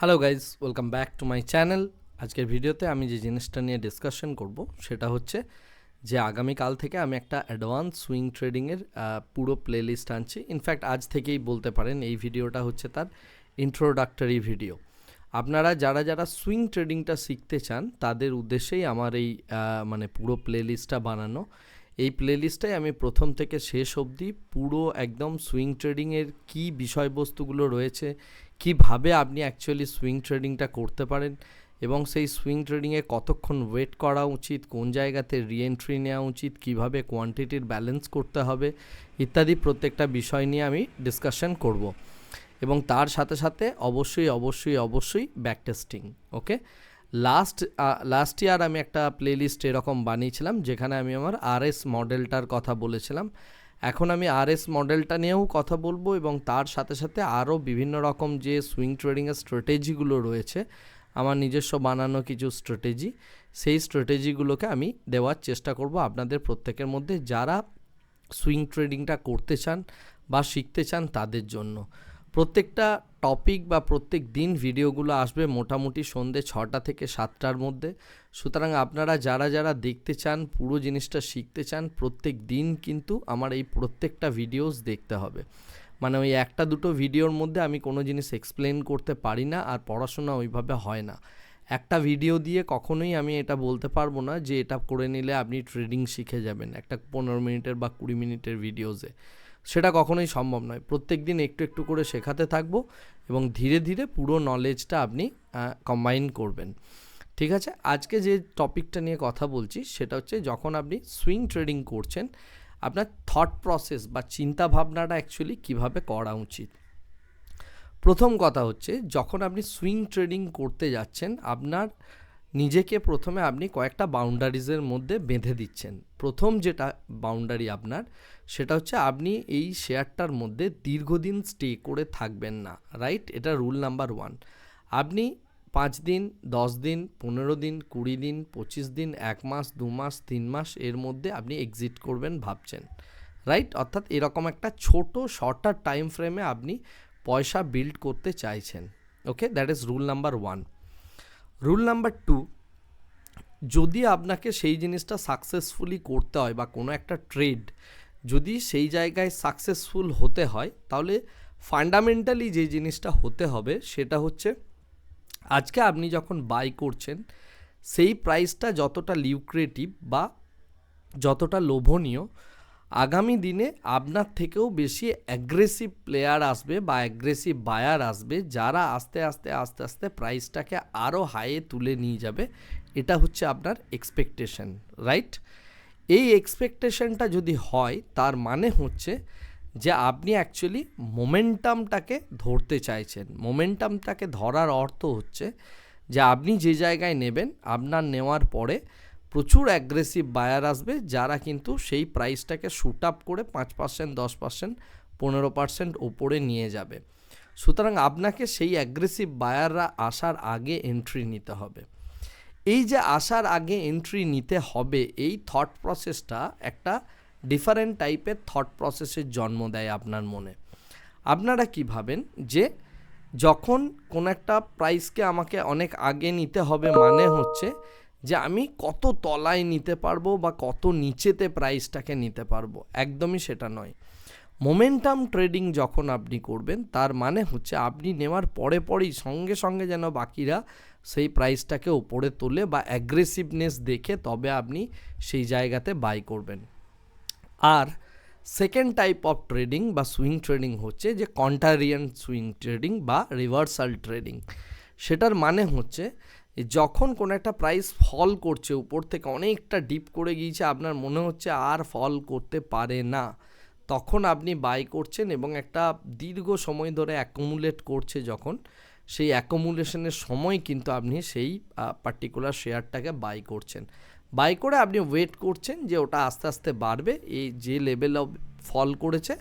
Hello guys welcome back to my channel আজকের ভিডিওতে আমি যে জিনিসটা নিয়ে ডিসকাশন করব, সেটা হচ্ছে যে আগামীকাল থেকে আমি একটা অ্যাডভান্স সুইং ট্রেডিংয়ের পুরো প্লেলিস্ট আনছি। ইনফ্যাক্ট আজ থেকেই বলতে পারেন এই ভিডিওটা হচ্ছে তার ইন্ট্রোডাক্টরি ভিডিও আপনারা যারা যারা সুইং ট্রেডিংটা শিখতে চান, তাদের উদ্দেশ্যেই আমার এই মানে পুরো প্লেলিস্টটা বানানো। এই প্লেলিস্টে আমি প্রথম থেকে শেষ অবধি পুরো একদম সুইং ট্রেডিংয়ের কী বিষয়বস্তুগুলো রয়েছে কীভাবে আপনি অ্যাকচুয়ালি সুইং ট্রেডিংটা করতে পারেন এবং সেই সুইং ট্রেডিংয়ে কতক্ষণ ওয়েট করা উচিত, কোন জায়গাতে রিএন্ট্রি নেওয়া উচিত, কীভাবে কোয়ান্টিটির ব্যালেন্স করতে হবে, ইত্যাদি প্রত্যেকটা বিষয় নিয়ে আমি ডিসকাশন করব। এবং তার সাথে সাথে অবশ্যই অবশ্যই অবশ্যই backtesting okay last last year আমি একটা প্লেলিস্ট এরকম বানিয়েছিলাম, যেখানে আমি আমার আরএস মডেলটার কথা বলেছিলাম। এখন আমি আর এস মডেলটা নিয়েও কথা বলব এবং তার সাথে সাথে আরও বিভিন্ন রকম যে সুইং ট্রেডিংয়ের স্ট্র্যাটেজিগুলো রয়েছে, আমার নিজস্ব বানানো কিছু স্ট্র্যাটেজি সেই স্ট্র্যাটেজিগুলোকে আমি দেওয়ার চেষ্টা করব আপনাদের প্রত্যেকের মধ্যে যারা সুইং ট্রেডিংটা করতে চান বা শিখতে চান তাদের জন্য। প্রত্যেকটা টপিক বা প্রত্যেক দিন ভিডিওগুলো আসবে মোটামুটি সন্ধে ছটা থেকে সাতটার মধ্যে। সুতরাং আপনারা যারা যারা দেখতে চান, পুরো জিনিসটা শিখতে চান, প্রত্যেক দিন কিন্তু আমার এই প্রত্যেকটা ভিডিওস দেখতে হবে। মানে ওই একটা দুটো ভিডিওর মধ্যে আমি কোনো জিনিস এক্সপ্লেন করতে পারি না আর পড়াশোনা ওইভাবে হয় না। একটা ভিডিও দিয়ে কখনোই আমি এটা বলতে পারব না যে এটা করে নিলে আপনি ট্রেডিং শিখে যাবেন একটা পনেরো মিনিটের বা কুড়ি মিনিটের ভিডিওসে সেটা কখনোই সম্ভব নয়। প্রত্যেক দিন একটু একটু করে শেখাতে থাকব এবং ধীরে ধীরে পুরো নলেজটা আপনি কম্বাইন করবেন। ঠিক আছে? আজকে যে টপিকটা নিয়ে কথা বলছি সেটা হচ্ছে যখন আপনি সুইং ট্রেডিং করছেন, আপনার থট প্রসেস বা চিন্তা ভাবনাটা অ্যাকচুয়ালি কীভাবে করা উচিত? প্রথম কথা হচ্ছে, যখন আপনি সুইং ট্রেডিং করতে যাচ্ছেন, আপনার নিজেকে প্রথমে আপনি কয়েকটা বাউন্ডারিজের মধ্যে বেঁধে দিচ্ছেন। প্রথম যেটা বাউন্ডারি আপনার, সেটা হচ্ছে আপনি এই শেয়ারটার মধ্যে দীর্ঘদিন স্টে করে থাকবেন না, রাইট? এটা রুল নাম্বার ওয়ান। আপনি পাঁচ দিন, দশ দিন, পনেরো দিন, কুড়ি দিন, পঁচিশ দিন, এক মাস, দু মাস, তিন মাস এর মধ্যে আপনি এক্সিট করবেন ভাবছেন, রাইট? অর্থাৎ এরকম একটা ছোট শর্টার টাইম ফ্রেমে আপনি পয়সা বিল্ড করতে চাইছেন okay that is rule number one rule number two যদি আপনাকে সেই জিনিসটা সাকসেসফুলি করতে হয় বা কোনো একটা ট্রেড যদি সেই জায়গায় সাকসেসফুল হতে হয়, তাহলে ফান্ডামেন্টালি যে জিনিসটা হতে হবে, সেটা হচ্ছে আজকে আপনি যখন বাই করছেন, সেই প্রাইসটা যতটা লিউক্রেটিভ বা যতটা লোভনীয় আগামী দিনে আপনার থেকেও বেশি অ্যাগ্রেসিভ প্লেয়ার আসবে বা অ্যাগ্রেসিভ বায়ার আসবে, যারা আস্তে আস্তে আস্তে আস্তে প্রাইসটাকে আরও হাইয়ে তুলে নিয়ে যাবে। এটা হচ্ছে আপনার এক্সপেকটেশন রাইট এই এক্সপেকটেশনটা যদি হয়, তার মানে হচ্ছে যে আপনি অ্যাকচুয়ালি মোমেন্টামটাকে ধরতে চাইছেন। মোমেন্টামটাকে ধরার অর্থ হচ্ছে যে আপনি যে জায়গায় নেবেন, আপনার নেওয়ার পরে প্রচুর অ্যাগ্রেসিভ বায়ার আসবে, যারা কিন্তু সেই প্রাইসটাকে শ্যুট আপ করে পাঁচ পার্সেন্ট দশ পার্সেন্ট পনেরো পার্সেন্ট ওপরে নিয়ে যাবে। সুতরাং আপনাকে সেই অ্যাগ্রেসিভ বায়াররা আসার আগে এন্ট্রি নিতে হবে। এই যে আসার আগে এন্ট্রি নিতে হবে, এই থট প্রসেসটা একটা ডিফারেন্ট টাইপের থট প্রসেসের জন্ম দেয় আপনার মনে। আপনারা কি ভাবেন? যে যখন কোনো একটা প্রাইসকে আমাকে অনেক আগে নিতে হবে মানে হচ্ছে যে আমি কত তলায় নিতে পারব বা কত নিচেতে প্রাইসটাকে নিতে পারব। একদমই সেটা নয়। মোমেন্টাম ট্রেডিং যখন আপনি করবেন, তার মানে হচ্ছে আপনি নেওয়ার পরে পরেই সঙ্গে সঙ্গে যেন বাকিরা সেই প্রাইসটাকে ওপরে তোলে বা অ্যাগ্রেসিভনেস দেখে তবে আপনি সেই জায়গাতে বাই করবেন। আর সেকেন্ড টাইপ অফ ট্রেডিং বা সুইং ট্রেডিং হচ্ছে যে কন্টারিয়ান সুইং ট্রেডিং বা রিভার্সাল ট্রেডিং সেটার মানে হচ্ছে যখন কোনো একটা প্রাইস ফল করছে, উপর থেকে অনেকটা ডিপ করে গিয়েছে, আপনার মনে হচ্ছে আর ফল করতে পারে না। তখন আপনি বাই করছেন এবং একটা দীর্ঘ সময় ধরে অ্যাকুমুলেট করছে যখন, সেই অ্যাকুমুলেশনের সময় কিন্তু আপনি সেই পার্টিকুলার শেয়ারটাকে বাই করছেন। বাই করে আপনি ওয়েট করছেন যে ওটা আস্তে আস্তে বাড়বে, এই যে লেভেল অফ ফল করেছে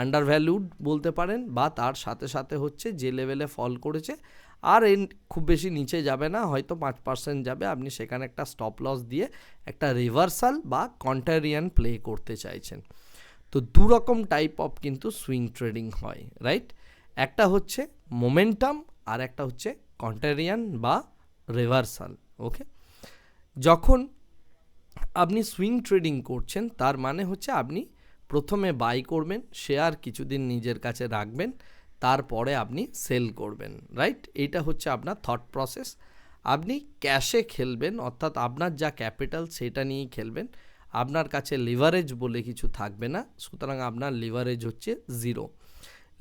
আন্ডার ভ্যালুড বলতে পারেন, বা তার সাথে সাথে হচ্ছে যে লেভেলে ফল করেছে আর এর খুব বেশি নিচে যাবে না, হয়তো পাঁচ পার্সেন্ট যাবে। আপনি সেখানে একটা স্টপ লস দিয়ে একটা রিভার্সাল বা কন্টারিয়ান প্লে করতে চাইছেন। তো দু রকম টাইপ অফ কিন্তু সুইং ট্রেডিং হয় রাইট একটা হচ্ছে মোমেন্টাম আর একটা হচ্ছে কন্টারিয়ান বা রিভার্সাল ওকে যখন আপনি সুইং ট্রেডিং করছেন, তার মানে হচ্ছে আপনি প্রথমে বাই করবেন শেয়ার কিছুদিন নিজের কাছে রাখবেন তারপরে আপনি সেল করবেন রাইট এইটা হচ্ছে আপনার থট প্রসেস আপনি ক্যাশে খেলবেন, অর্থাৎ আপনার যা ক্যাপিটাল সেটা নিয়েই খেলবেন। আপনার কাছে লিভারেজ বলে কিছু থাকবে না, সুতরাং আপনার লিভারেজ হচ্ছে জিরো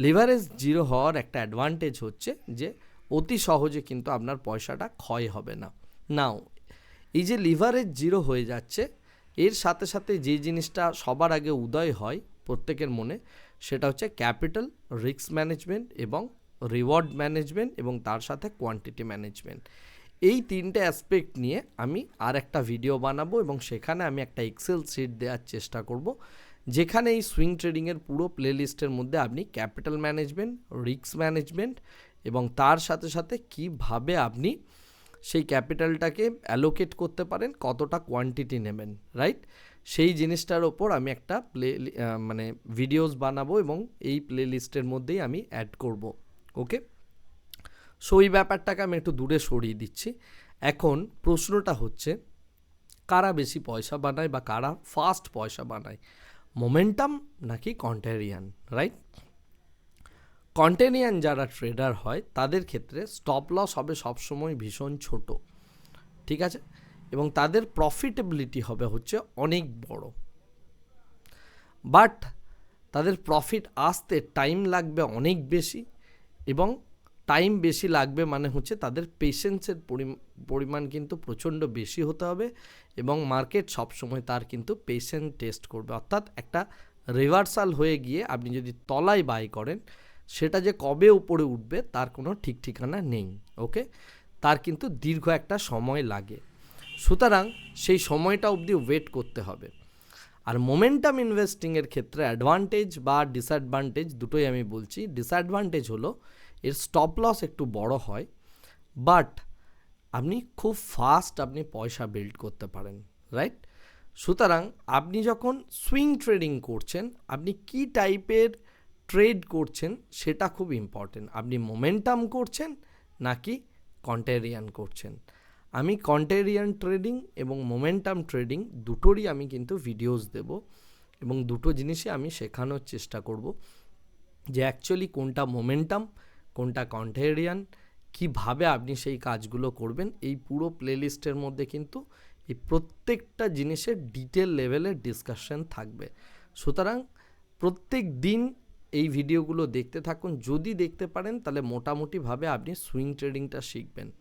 লিভারেজ জিরো হওয়ার একটা অ্যাডভান্টেজ হচ্ছে যে অতি সহজে কিন্তু আপনার পয়সাটা ক্ষয় হবে না। নাও এই যে লিভারেজ জিরো হয়ে যাচ্ছে, এর সাথে সাথে যে জিনিসটা সবার আগে উদয় হয় প্রত্যেকের মনে সেটা হচ্ছে ক্যাপিটাল, রিস্ক ম্যানেজমেন্ট এবং রিওয়ার্ড ম্যানেজমেন্ট এবং তার সাথে কোয়ান্টিটি ম্যানেজমেন্ট। এই তিনটে অ্যাসপেক্ট নিয়ে আমি আর একটা ভিডিও বানাবো এবং সেখানে আমি একটা এক্সেল শিট দেওয়ার চেষ্টা করব, যেখানে এই সুইং ট্রেডিংয়ের পুরো প্লেলিস্টের মধ্যে আপনি ক্যাপিটাল ম্যানেজমেন্ট রিস্ক ম্যানেজমেন্ট এবং তার সাথে সাথে কীভাবে আপনি সেই ক্যাপিটালটাকে অ্যালোকেট করতে পারেন কতটা কোয়ান্টিটি নেবেন রাইট সেই জিনিসটার ওপর আমি একটা প্লে মানে ভিডিওস বানাবো এবং এই প্লে লিস্টের মধ্যেই আমি অ্যাড করব ওকে সো এই ব্যাপারটাকে আমি একটু দূরে সরিয়ে দিচ্ছি। এখন প্রশ্নটা হচ্ছে, কারা বেশি পয়সা বানায় বা কারা ফাস্ট পয়সা বানায়? মোমেন্টাম নাকি কন্টেরিয়ান রাইট কন্টেনিয়ান যারা ট্রেডার হয়, তাদের ক্ষেত্রে স্টপ লস হবে সবসময় ভীষণ ছোট, ঠিক আছে? এবং তাদের প্রফিটেবিলিটি হবে হচ্ছে অনেক বড়। বাট তাদের প্রফিট আসতে টাইম লাগবে অনেক বেশি এবং টাইম বেশি লাগবে মানে হচ্ছে তাদের পেশেন্সের পরিমাণ কিন্তু প্রচণ্ড বেশি হতে হবে এবং মার্কেট সবসময় তার কিন্তু পেশেন্ট টেস্ট করবে। অর্থাৎ একটা রিভার্সাল হয়ে গিয়ে আপনি যদি তলায় বাই করেন সেটা যে কবে উপরে উঠবে তার কোনো ঠিক ঠিকানা নেই, ওকে? তার কিন্তু দীর্ঘ একটা সময় লাগে। সুতরাং সেই সময়টা অবধি ওয়েট করতে হবে। আর মোমেন্টাম ইনভেস্টিংয়ের ক্ষেত্রে অ্যাডভান্টেজ বা ডিসঅ্যাডভান্টেজ দুটোই আমি বলছি। ডিসঅ্যাডভান্টেজ হলো এর স্টপ লস একটু বড় হয় বাট আপনি খুব ফাস্ট আপনি পয়সা বিল্ড করতে পারেন রাইট সুতরাং আপনি যখন সুইং ট্রেডিং করছেন, আপনি কি টাইপের ট্রেড করছেন, সেটা খুব ইম্পর্টেন্ট আপনি মোমেন্টাম করছেন নাকি কন্টেরিয়ান করছেন? আমি কন্টেরিয়ান ট্রেডিং এবং মোমেন্টাম ট্রেডিং দুটোরই আমি কিন্তু ভিডিওস দেব এবং দুটো জিনিসই আমি শেখানোর চেষ্টা করব যে অ্যাকচুয়ালি কোনটা মোমেন্টাম কোনটা কন্টেরিয়ান কীভাবে আপনি সেই কাজগুলো করবেন। এই পুরো প্লেলিস্টের মধ্যে কিন্তু এই প্রত্যেকটা জিনিসের ডিটেল লেভেলের ডিসকাশন থাকবে। সুতরাং প্রত্যেক দিন এই ভিডিওগুলো দেখতে থাকুন। যদি দেখতে পারেন, তাহলে মোটামুটিভাবে আপনি সুইং ট্রেডিংটা শিখবেন।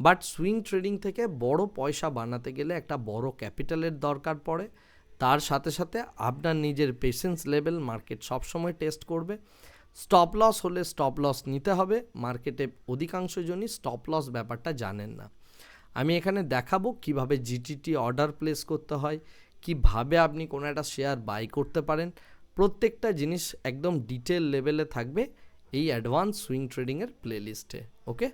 বাট সুইং ট্রেডিং থেকে বড় পয়সা বানাতে গেলে একটা বড় ক্যাপিটালের দরকার পড়ে। তার সাথে সাথে আপনার নিজের পেশেন্স লেভেল মার্কেট সবসময় টেস্ট করবে। স্টপ লস হলে স্টপ লস নিতে হবে। মার্কেটে অধিকাংশ জনই স্টপ লস ব্যাপারটা জানেন না। আমি এখানে দেখাবো কীভাবে জিটিটি অর্ডার প্লেস করতে হয়। কীভাবে আপনি কোনো একটা শেয়ার বাই করতে পারেন। প্রত্যেকটা জিনিস একদম ডিটেল লেভেলে থাকবে এই অ্যাডভান্স সুইং ট্রেডিংয়ের প্লেলিস্টে ওকে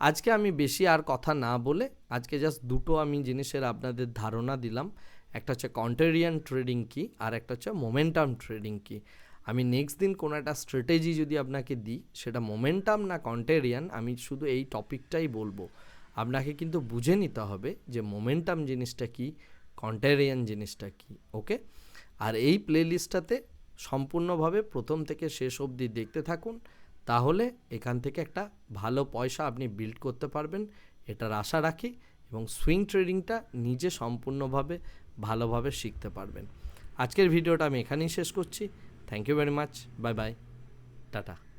আজকে আমি বেশি আর কথা না বলে, আজকে জাস্ট দুটো আমি জিনিসের আপনাদের ধারণা দিলাম। একটা হচ্ছে কন্টেরিয়ান ট্রেডিং কি, আর একটা হচ্ছে মোমেন্টাম ট্রেডিং কি। আমি নেক্সট দিন কোনো একটা স্ট্র্যাটেজি যদি আপনাকে দিই, সেটা মোমেন্টাম না কন্টেরিয়ান আমি শুধু এই টপিকটাই বলব। আপনাকে কিন্তু বুঝে নিতে হবে যে মোমেন্টাম জিনিসটা কি কন্টেরিয়ান জিনিসটা কি ওকে আর এই প্লেলিস্টটাতে সম্পূর্ণভাবে প্রথম থেকে শেষ অবধি দেখতে থাকুন, তাহলে এখান থেকে একটা ভালো পয়সা আপনি বিল্ড করতে পারবেন। এটার আশা রাখি এবং সুইং ট্রেডিংটা নিজে সম্পূর্ণভাবে ভালোভাবে শিখতে পারবেন। আজকের ভিডিওটা আমি এখানেই শেষ করছি। Thank you very much bye bye tata